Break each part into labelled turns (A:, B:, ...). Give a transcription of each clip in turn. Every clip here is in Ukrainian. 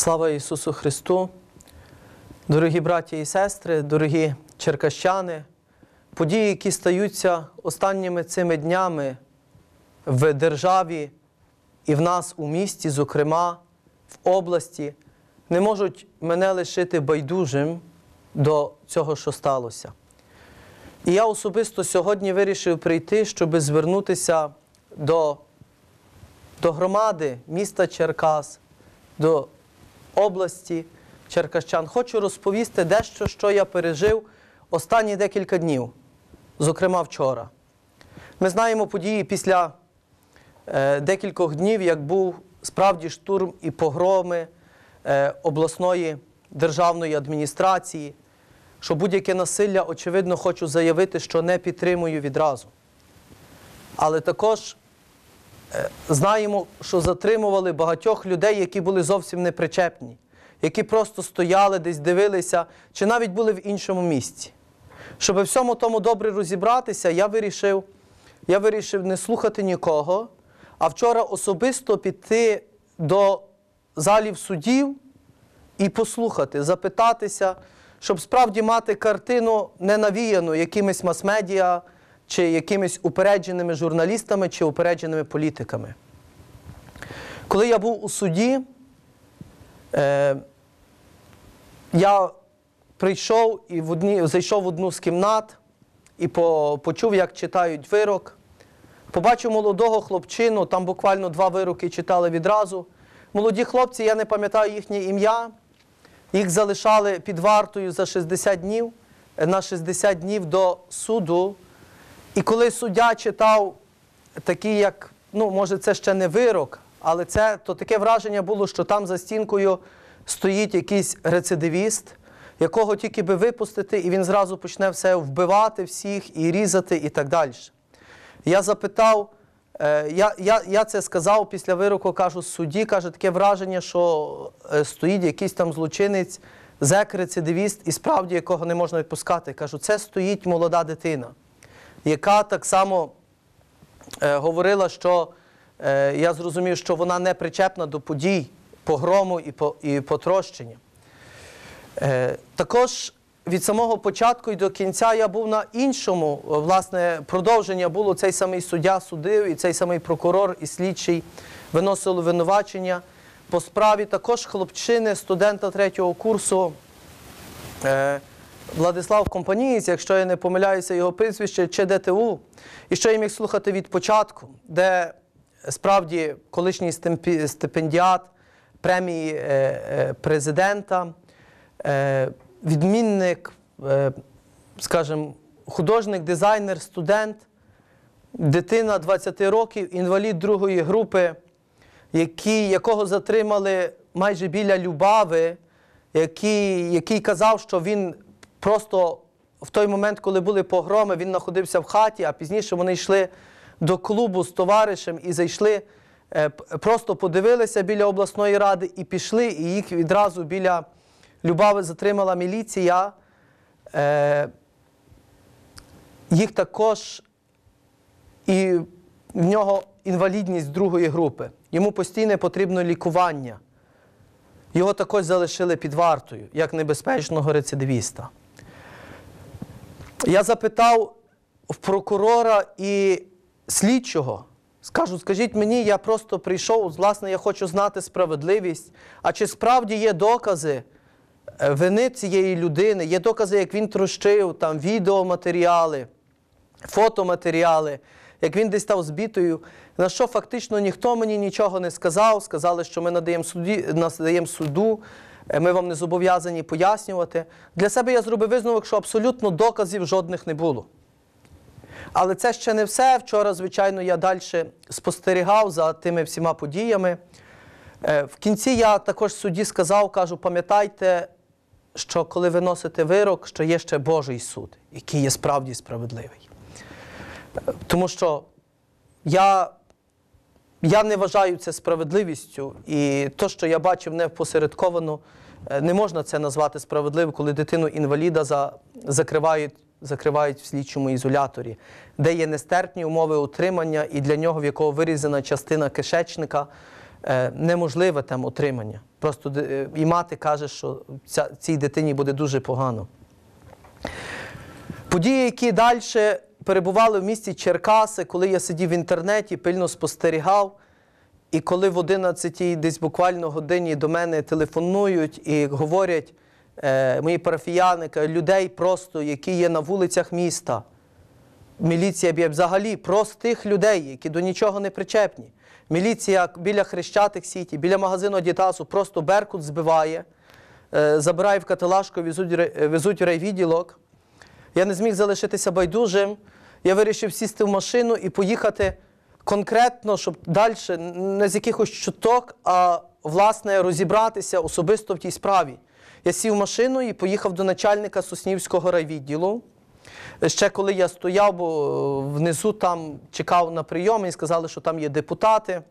A: Слава Ісусу Христу! Дорогі браті і сестри, дорогі черкащани, події, які стаються останніми цими днями в державі і в нас у місті, зокрема в області, не можуть мене лишити байдужим до цього, що сталося. І я особисто сьогодні вирішив прийти, щоб звернутися до, до громади міста Черкас, до області Черкащан. Хочу розповісти дещо, що я пережив останні декілька днів, зокрема вчора. Ми знаємо події після е, декількох днів, як був справді штурм і погроми е, обласної державної адміністрації, що будь-яке насилля, очевидно, хочу заявити, що не підтримую відразу. Але також знаємо, що затримували багатьох людей, які були зовсім непричепні, які просто стояли, десь дивилися, чи навіть були в іншому місці. Щоб в всьому тому добре розібратися, я вирішив, я вирішив не слухати нікого, а вчора особисто піти до залів судів і послухати, запитатися, щоб справді мати картину не навіяну якимись мас-медіа, чи якимись упередженими журналістами, чи упередженими політиками. Коли я був у суді, е, я прийшов і в одні, зайшов в одну з кімнат і по, почув, як читають вирок. Побачив молодого хлопчину, там буквально два вироки читали відразу. Молоді хлопці, я не пам'ятаю їхнє ім'я, їх залишали під вартою за 60 днів, на 60 днів до суду. І коли суддя читав такий, як, ну, може, це ще не вирок, але це то таке враження було, що там за стінкою стоїть якийсь рецидивіст, якого тільки би випустити, і він зразу почне все вбивати всіх і різати, і так далі. Я запитав, е, я, я, я це сказав після вироку, кажу, судді, каже, таке враження, що е, стоїть якийсь там злочинець, зек рецидивіст, і справді якого не можна відпускати. Кажу, це стоїть молода дитина, яка так само е, говорила, що е, я зрозумів, що вона не причепна до подій погрому і, по, і потрощення. Е, також від самого початку і до кінця я був на іншому, власне, продовження було цей самий суддя судив, і цей самий прокурор і слідчий виносили винувачення. По справі також хлопчини, студента третього курсу Владислав Компанієць, якщо я не помиляюся, його прізвище чи ДТУ, і що я міг слухати від початку, де справді колишній стипендіат премії е, е, президента, е, відмінник, скажімо, художник, дизайнер, студент, дитина 20 років, інвалід другої групи, який, якого затримали майже біля Любави, який, який казав, що він просто в той момент, коли були погроми, він знаходився в хаті, а пізніше вони йшли до клубу з товаришем і зайшли, е, просто подивилися біля обласної ради і пішли, і їх відразу біля Любави затримала міліція. Е, Їх також і в нього інвалідність другої групи. Йому постійне потрібно лікування. Його також залишили під вартою, як небезпечного рецидивіста. Я запитав в прокурора і слідчого, скажу, скажіть мені, я просто прийшов, власне, я хочу знати справедливість. А чи справді є докази е, вини цієї людини, є докази, як він трощив, там відеоматеріали, фотоматеріали, як він десь став збитою, на що фактично ніхто мені нічого не сказав. Сказали, що ми надаємо, суду, ми вам не зобов'язані пояснювати. Для себе я зробив висновок, що абсолютно доказів жодних не було. Але це ще не все. Вчора, звичайно, я далі спостерігав за тими всіма подіями. Е, В кінці я також судді сказав, кажу, пам'ятайте, що коли ви носите вирок, що є ще Божий суд, який є справді справедливий. Е, Тому що я, я не вважаю це справедливістю, і то, що я бачив непосередковано, е, не можна це назвати справедливим, коли дитину інваліда за, закривають, закривають в слідчому ізоляторі, де є нестерпні умови утримання, і для нього, в якого вирізана частина кишечника, е, неможливе там утримання. Просто е, і мати каже, що ця, цій дитині буде дуже погано. Події, які далі перебували в місті Черкаси, коли я сидів в інтернеті, пильно спостерігав, і коли в 11-й десь буквально годині до мене телефонують і говорять е, мої парафіяни, людей просто, які є на вулицях міста. Міліція б'є взагалі простих людей, які до нічого не причепні. Міліція біля Хрещатик Сіті, біля магазину Адітасу просто беркут збиває, е, забирає в каталажку, везуть, ре- везуть райвідділок. Я не зміг залишитися байдужим. Я вирішив сісти в машину і поїхати конкретно, щоб далі, не з якихось чуток, а власне розібратися особисто в тій справі. Я сів в машину і поїхав до начальника Соснівського райвідділу. Ще коли я стояв, бо внизу там чекав на прийом, і сказали, що там є депутати.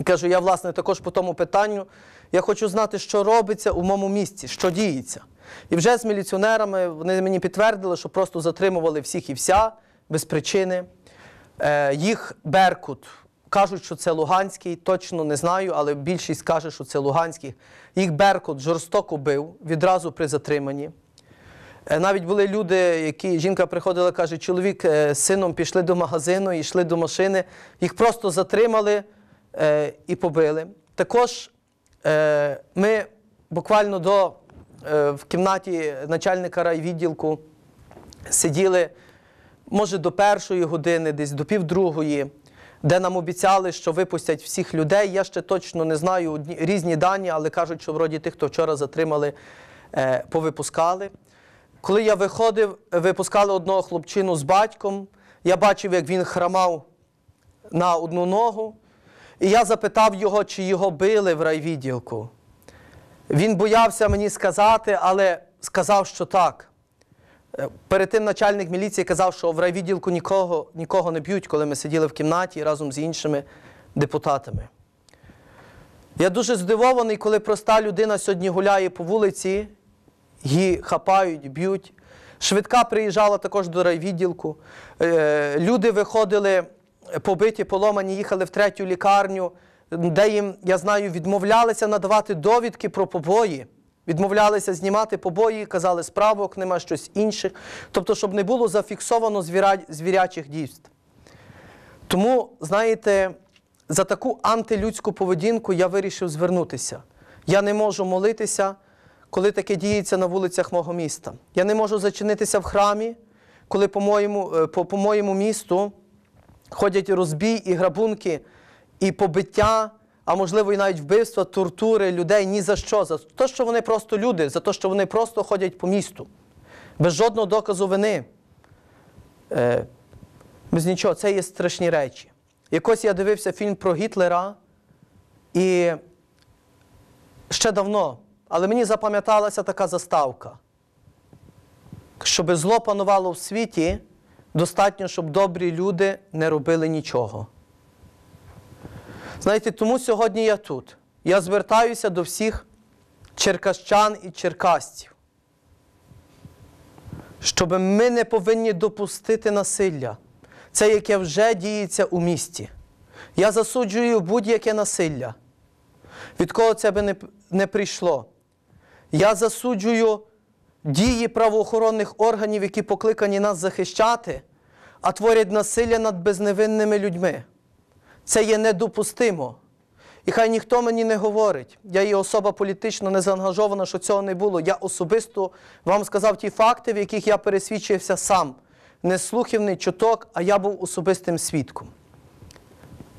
A: І кажу, я, власне, також по тому питанню. Я хочу знати, що робиться у моєму місті, що діється. І вже з міліціонерами вони мені підтвердили, що просто затримували всіх і вся без причини. Е, їх Беркут кажуть, що це Луганський, точно не знаю, але більшість каже, що це Луганський. Їх Беркут жорстоко бив відразу при затриманні. Е, Навіть були люди, які жінка приходила, каже, чоловік е, з сином пішли до магазину йшли до машини, їх просто затримали е, і побили. Також ми буквально до в кімнаті начальника райвідділку сиділи, може, до першої години, десь до півдругої, де нам обіцяли, що випустять всіх людей. Я ще точно не знаю різні дані, але кажуть, що вроді тих, хто вчора затримали, е, повипускали. Коли я виходив, випускали одного хлопчину з батьком. Я бачив, як він хромав на одну ногу. І я запитав його, чи його били в райвідділку. Він боявся мені сказати, але сказав, що так. Е, Перед тим начальник міліції казав, що в райвідділку нікого, нікого не б'ють, коли ми сиділи в кімнаті разом з іншими депутатами. Я дуже здивований, коли проста людина сьогодні гуляє по вулиці, її хапають, б'ють. Швидка приїжджала також до райвідділку. Е, Люди виходили побиті, поломані, їхали в третю лікарню, де їм, я знаю, відмовлялися надавати довідки про побої. Відмовлялися знімати побої, казали, справок нема щось інших. Тобто, щоб не було зафіксовано звірячих дійств. Тому, знаєте, за таку антилюдську поведінку я вирішив звернутися. Я не можу молитися, коли таке діється на вулицях мого міста. Я не можу зачинитися в храмі, коли по моєму, е, по, по моєму місту ходять розбій і грабунки, і побиття, а можливо і навіть вбивства, тортури людей ні за що. За те, що вони просто люди, за те, що вони просто ходять по місту. Без жодного доказу вини. Е, без нічого, це є страшні речі. Якось я дивився фільм про Гітлера і ще давно, але мені запам'яталася така заставка. Щоби зло панувало в світі, достатньо, щоб добрі люди не робили нічого. Знаєте, тому сьогодні я тут. Я звертаюся до всіх черкащан і черкасців, щоб ми не повинні допустити насилля. Це яке вже діється у місті. Я засуджую будь-яке насилля, від кого це би не, не прийшло. Я засуджую дії правоохоронних органів, які покликані нас захищати, а творять насилля над безневинними людьми. Це є недопустимо. І хай ніхто мені не говорить, я є особа політично не заангажована, що цього не було. Я особисто вам сказав ті факти, в яких я пересвідчився сам. Не слухів, не чуток, а я був особистим свідком.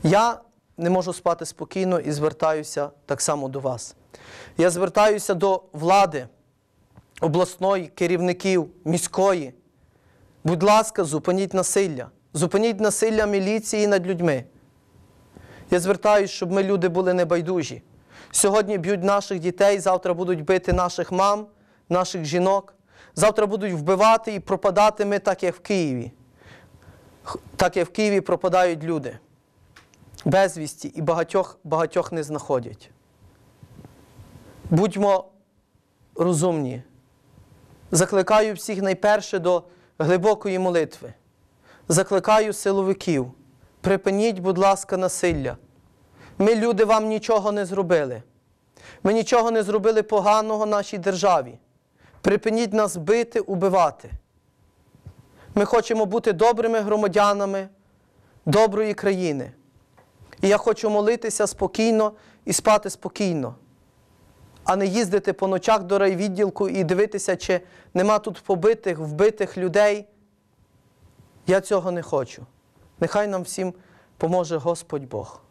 A: Я не можу спати спокійно і звертаюся так само до вас. Я звертаюся до влади, обласної, керівників, міської. Будь ласка, зупиніть насилля. Зупиніть насилля міліції над людьми. Я звертаюся, щоб ми люди були небайдужі. Сьогодні б'ють наших дітей, завтра будуть бити наших мам, наших жінок. Завтра будуть вбивати і пропадати ми, так як в Києві. Так як в Києві пропадають люди. Безвісті і багатьох, багатьох не знаходять. Будьмо розумні. Закликаю всіх найперше до глибокої молитви. Закликаю силовиків. Припиніть, будь ласка, насилля. Ми, люди, вам нічого не зробили. Ми нічого не зробили поганого нашій державі. Припиніть нас бити, убивати. Ми хочемо бути добрими громадянами доброї країни. І я хочу молитися спокійно і спати спокійно, а не їздити по ночах до райвідділку і дивитися, чи нема тут побитих, вбитих людей. Я цього не хочу. Нехай нам всім поможе Господь Бог.